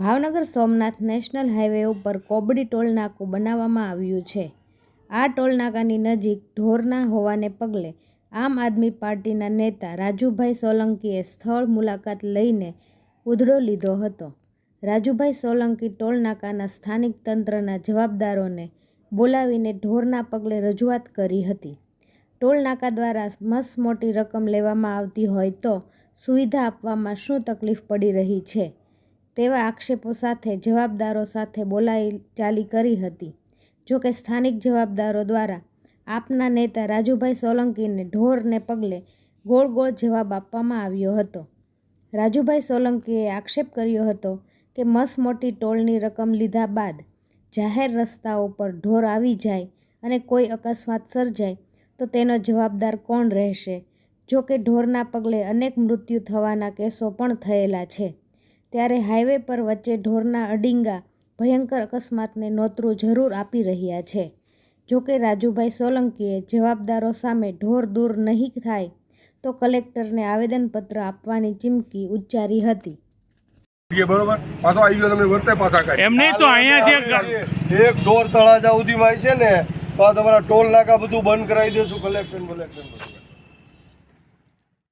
Bhavnagar Somnath national highway ઉપર Kobdi toll બનાવવામાં આવ્યું છે. આ ટોલ નાકાની નજીક ઢોરના હોવાને પગલે આમ આદમી પાર્ટીના નેતા રાજુભાઈ સોલંકીએ સ્થળ મુલાકાત લઈને ઉધડો લીધો હતો. રાજુભાઈ સોલંકી ટોલ નાકાના સ્થાનિક તંત્રના જવાબદારોને બોલાવીને ઢોરના પગલે રજૂઆત કરી હતી. ટોલ નાકા દ્વારા મસ મોટી રકમ લેવામાં આવતી હોય તો સુવિધા આપવામાં શું તકલીફ પડી રહી છે? તેવા આક્ષેપો સાથે, જવાબદારો સાથે બોલાઈ ચાલી કરી હતી. જોકે સ્થાનિક જવાબદારો દ્વારા આપના નેતા રાજુભાઈ સોલંકીને ઢોરને પગલે ગોળ ગોળ જવાબ આપવામાં આવ્યો હતો. રાજુભાઈ સોલંકીએ આક્ષેપ કર્યો હતો કે મસ મોટી ટોલની રકમ લીધા બાદ જાહેર રસ્તાઓ પર ઢોર આવી જાય અને કોઈ અકસ્માત સર્જાય, તો તેનો જવાબદાર કોણ રહેશે? જો કે ઢોરના પગલે અનેક મૃત્યુ થવાના કેસો પણ થયેલા છે. ત્યારે હાઈવે પર વચ્ચે ઢોરના અડિંગા ભયંકર અકસ્માતને નોતરું જરૂર આપી રહ્યા છે. જો કે રાજુભાઈ સોલંકીએ જવાબદારો સામે ઢોર દૂર નહીં થાય તો કલેક્ટરને આવેદનપત્ર આપવાની ચીમકી ઉચ્ચારી હતી. બરોબર. પાછો આવી ગયો તમે વર્તે પાછા એમ નહીં તો અહીંયા જે એક ઢોર તળાજા સુધીમાં છે ને તો આ તમારા ટોલ નાકા બધું બંધ કરાવી દેશું કલેક્શન કલેક્શન બધું.